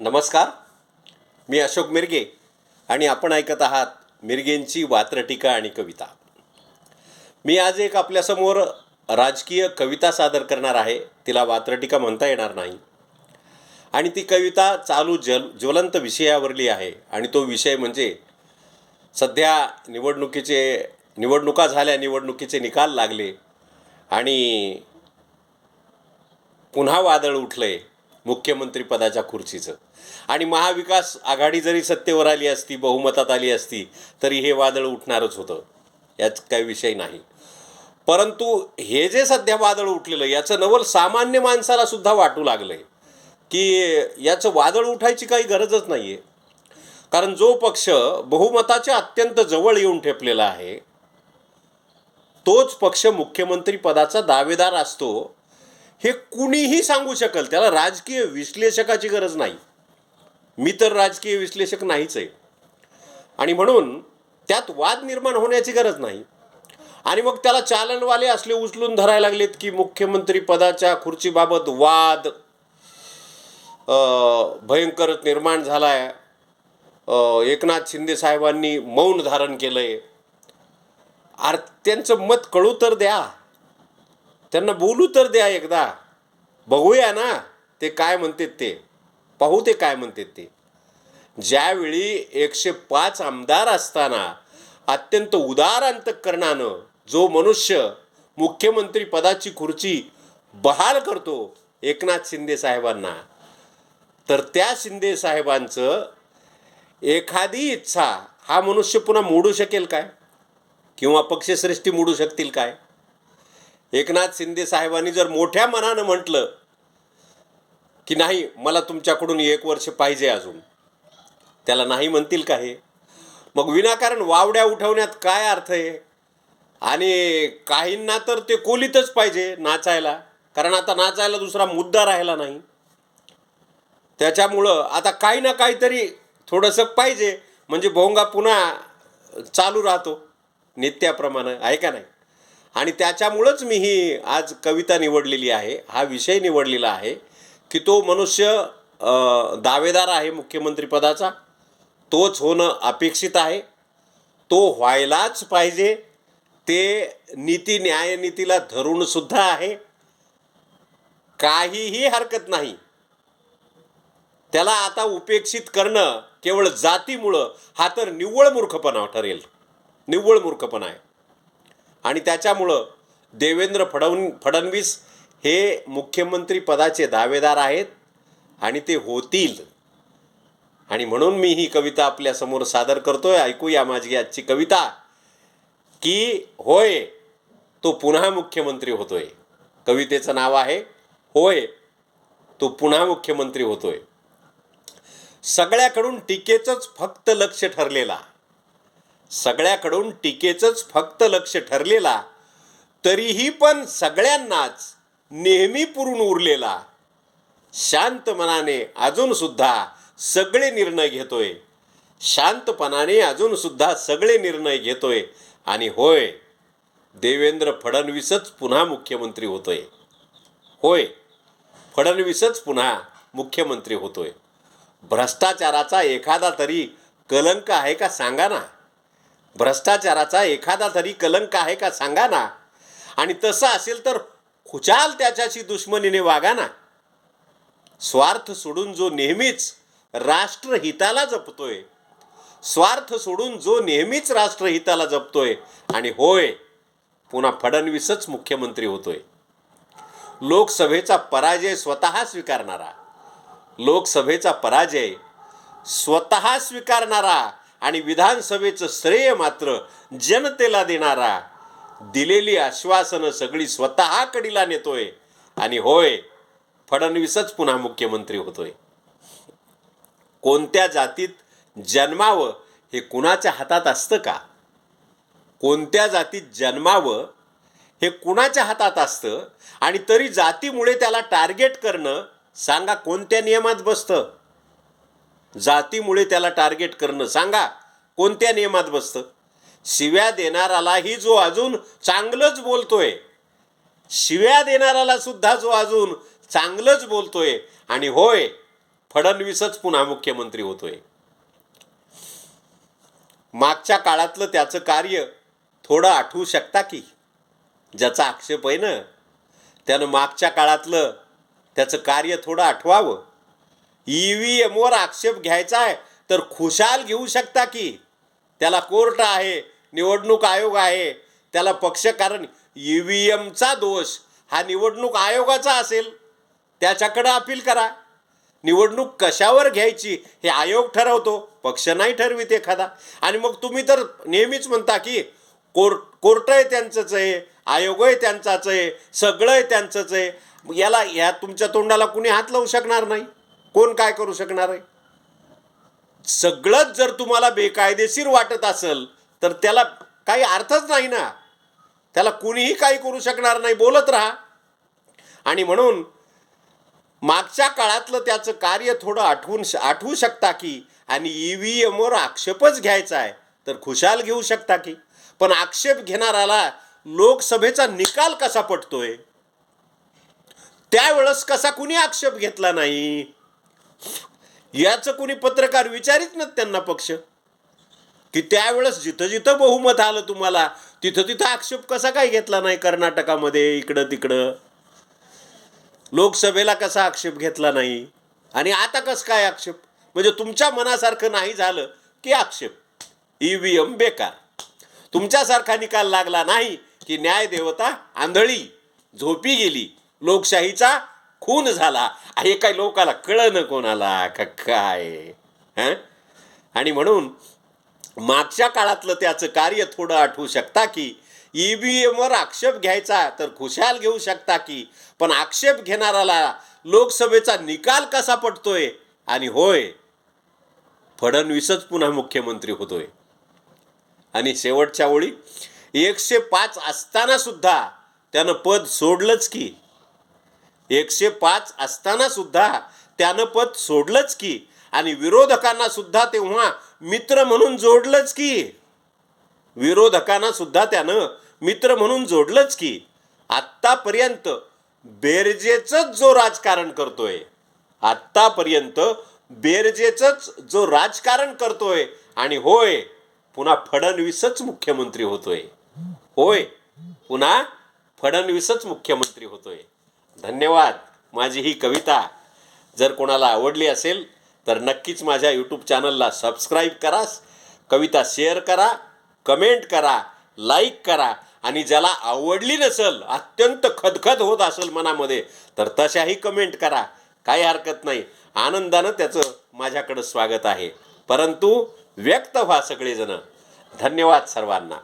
नमस्कार. मी अशोक मिरगे आणि आपण ऐकत आहात मिरगेंची वात्रटीका आणि कविता. मी आज एक आपल्यासमोर राजकीय कविता सादर करणार आहे. तिला वात्रटीका म्हणता येणार नाही. आणि ती कविता चालू जल ज्वलंत विषयावरली आहे. आणि तो विषय म्हणजे सध्या निवडणुकीचे निवडणुका झाल्या निवडणुकीचे निकाल लागले आणि पुन्हा वादळ उठले मुख्यमंत्रीपदाच्या खुर्चीचं. आणि महाविकास आघाडी जरी सत्तेवर आली असती बहुमतात आली असती तरी हे वादळ उठणारच होतं. यात काही विषय नाही. परंतु हे जे सध्या वादळ उठलेलं याचं नवल सामान्य माणसाला सुद्धा वाटू लागलंय. की याचं वादळ उठायची काही गरजच नाही आहे कारण जो पक्ष बहुमताच्या अत्यंत जवळ येऊन ठेपलेला आहे तोच पक्ष मुख्यमंत्री पदाचा दावेदार असतो हे कुणीही सांगू शकल त्याला राजकीय विश्लेषकाची गरज नाही. मी तर राजकीय विश्लेषक नाहीच आहे. आणि म्हणून त्यात वाद निर्माण होण्याची गरज नाही. आणि मग त्याला चालनवाले असले उचलून धरायला लागलेत की मुख्यमंत्री पदाच्या खुर्चीबाबत वाद भयंकर निर्माण झाला आहे एकनाथ शिंदे साहेबांनी मौन धारण केलं आहे अर त्यांचं मत कळू तर द्या. त्यांना बोलू तर द्या एकदा. बघूया ना ते काय म्हणतात ते. पाहू ते काय म्हणतात ते. ज्यावेळी एकशे पाच आमदार असताना अत्यंत उदार अंतकरणानं जो मनुष्य मुख्यमंत्री पदाची खुर्ची बहाल करतो एकनाथ शिंदे साहेबांना तर त्या शिंदे साहेबांचं एखादी इच्छा हा मनुष्य पुन्हा मोडू शकेल काय? किंवा पक्षश्रेष्ठी मोडू शकतील काय? एकनाथ शिंदे साहेबांनी जर मोठ्या मनानं म्हटलं की नाही मला तुमच्याकडून एक वर्ष पाहिजे अजून. त्याला नाही म्हणतील का हे? मग विनाकारण वावड्या उठवण्यात काय अर्थ आहे? आणि काहींना तर ते कोलीतच पाहिजे नाचायला. कारण आता नाचायला दुसरा मुद्दा राहिला नाही. त्याच्यामुळं आता काही ना काहीतरी थोडंसं पाहिजे. म्हणजे भोंगा पुन्हा चालू राहतो. नित्याप्रमाणे आहे का नाही? आणि त्याच्यामुळंच मी ही आज कविता निवडलेली आहे हा विषय निवडलेला आहे की तो मनुष्य दावेदार आहे मुख्यमंत्रीपदाचा. तोच होणं अपेक्षित आहे. तो व्हायलाच पाहिजे. ते नीती न्यायनीतीला धरूनसुद्धा आहे. काहीही हरकत नाही. त्याला आता उपेक्षित करणं केवळ जातीमुळं हा तर निव्वळ मूर्खपणा ठरेल. निव्वळ मूर्खपणा आहे. आणि त्याच्यामुळं देवेंद्र फडण फडणवीस हे मुख्यमंत्री पदाचे दावेदार आहेत आणि ते होतील. आणि म्हणून मी ही कविता आपल्यासमोर सादर करतोय. ऐकूया माझी आजची कविता की होय तो पुन्हा मुख्यमंत्री होतोय. कवितेचं नाव आहे होय तो पुन्हा मुख्यमंत्री होतोय. सगळ्याकडून टीकेचंच फक्त लक्ष ठरलेला सगळ्याकडून टीकेचंच फक्त लक्ष ठरलेला तरीही पण सगळ्यांनाच नेहमी पुरून उरलेला. शांत मनाने अजून सुद्धा सगळे निर्णय घेतोय. शांतपणाने अजून सुद्धा सगळे निर्णय घेतोय. आणि होय देवेंद्र फडणवीसच पुन्हा मुख्यमंत्री होतोय. होय फडणवीसच पुन्हा मुख्यमंत्री होतोय. भ्रष्टाचाराचा एखादा तरी कलंक आहे का सांगा ना. भ्रष्टाचाराचा एखादा तरी कलंक आहे का सांगा ना. आणि तसं असेल तर खुचाल त्याच्याशी दुश्मनीने वागा ना. स्वार्थ सोडून जो नेहमीच राष्ट्रहिताला जपतोय स्वार्थ सोडून जो नेहमीच राष्ट्रहिताला जपतोय आणि होय पुन्हा फडणवीसच मुख्यमंत्री होतोय. लोकसभेचा पराजय स्वतः स्वीकारणारा लोकसभेचा पराजय स्वतः स्वीकारणारा आणि विधानसभेचं श्रेय मात्र जनतेला देणारा दिलेली आश्वासनं सगळी स्वतः कडीला नेतोय. आणि होय फडणवीसच पुन्हा मुख्यमंत्री होतोय. कोणत्या जातीत जन्मावं हे कुणाच्या हातात असतं का? कोणत्या जातीत जन्मावं हे कुणाच्या हातात असतं? आणि तरी जातीमुळे त्याला टार्गेट करणं सांगा कोणत्या नियमात बसतं? जातीमुळे त्याला टार्गेट करणं. सांगा कोणत्या नियमात बसतं? शिव्या देणारालाही जो अजून चांगलंच बोलतोय शिव्या देणाराला सुद्धा जो अजून चांगलंच बोलतोय आणि होय फडणवीसच पुन्हा मुख्यमंत्री होतोय. मागच्या काळातलं त्याचं कार्य थोडं आठवू शकता की? ज्याचा आक्षेप आहे ना त्यानं मागच्या काळातलं त्याचं कार्य थोडं आठवावं. ई व्ही एमवर आक्षेप घ्यायचा आहे तर खुशाल घेऊ शकता की? त्याला कोर्ट आहे निवडणूक आयोग आहे त्याला पक्ष कारण ई व्ही एमचा दोष हा निवडणूक आयोगाचा असेल. त्याच्याकडं अपील करा. निवडणूक कशावर घ्यायची हे आयोग ठरवतो पक्ष नाही ठरवित एखादा. आणि मग तुम्ही तर नेहमीच म्हणता की कोर्ट कोर्ट आहे त्यांचंच आहे आयोग आहे त्यांचाच आहे सगळं आहे त्यांचंच आहे. याला या तुमच्या तोंडाला कुणी हात लावू शकणार नाही. कोण काय करू शकणार आहे? सगळंच जर तुम्हाला बेकायदेशीर वाटत असेल तर त्याला काही अर्थच नाही ना. त्याला कुणीही काही करू शकणार नाही बोलत राहा. आणि म्हणून मागच्या काळातलं त्याचं कार्य थोडं आठवून आठवू शकता की आणि ई व्ही एमवर आक्षेपच घ्यायचा आहे तर खुशाल घेऊ शकता की. पण आक्षेप घेणाराला लोकसभेचा निकाल कसा पटतोय? त्यावेळेस कसा कुणी आक्षेप घेतला नाही? याचं कुणी पत्रकार विचारित ना त्यांना पक्ष. की त्यावेळेस जिथं जिथं बहुमत आलं तुम्हाला तिथं तिथं आक्षेप कसा काय घेतला नाही कर्नाटकामध्ये इकडं तिकडं? लोकसभेला कसा आक्षेप घेतला नाही? आणि आता कसं काय आक्षेप? म्हणजे तुमच्या मनासारखं नाही झालं की आक्षेप? ई व्ही एम बेकार. तुमच्यासारखा निकाल लागला नाही की न्याय देवता आंधळी झोपी गेली लोकशाहीचा खून झाला. हे काय लोकाला कळलं कोणाला का काय? हां? आणि म्हणून मागच्या काळातलं त्याचं कार्य थोडं आठवू शकता की ई व्ही एमवर आक्षेप घ्यायचा तर खुशाल घेऊ शकता की पण आक्षेप घेणाराला लोकसभेचा निकाल कसा पडतोय आणि होय फडणवीसच पुन्हा मुख्यमंत्री होतोय. आणि शेवटच्या ओळी एकशे पाच असताना सुद्धा त्यानं पद सोडलंच की. एकशे पाच असताना सुद्धा त्यानं पद सोडलंच की. आणि विरोधकांना सुद्धा तेव्हा मित्र म्हणून जोडलंच की. विरोधकांना सुद्धा त्यानं मित्र म्हणून जोडलंच की. आत्तापर्यंत बेरजेच जो राजकारण करतोय आत्तापर्यंत बेरजेच जो राजकारण करतोय आणि होय पुन्हा फडणवीसच मुख्यमंत्री होतोय. होय पुन्हा फडणवीसच मुख्यमंत्री होतोय. धन्यवाद. माझी ही कविता जर कोणाला आवडली असेल तर नक्कीच माझ्या यूट्यूब चॅनलला सबस्क्राईब करा कविता शेअर करा कमेंट करा लाईक करा आणि ज्याला आवडली नसेल अत्यंत खदखद होत असेल मनामध्ये तर तशाही कमेंट करा. काही हरकत नाही. आनंदानं त्याचं माझ्याकडं स्वागत आहे. परंतु व्यक्त व्हा सगळेजणं. धन्यवाद सर्वांना.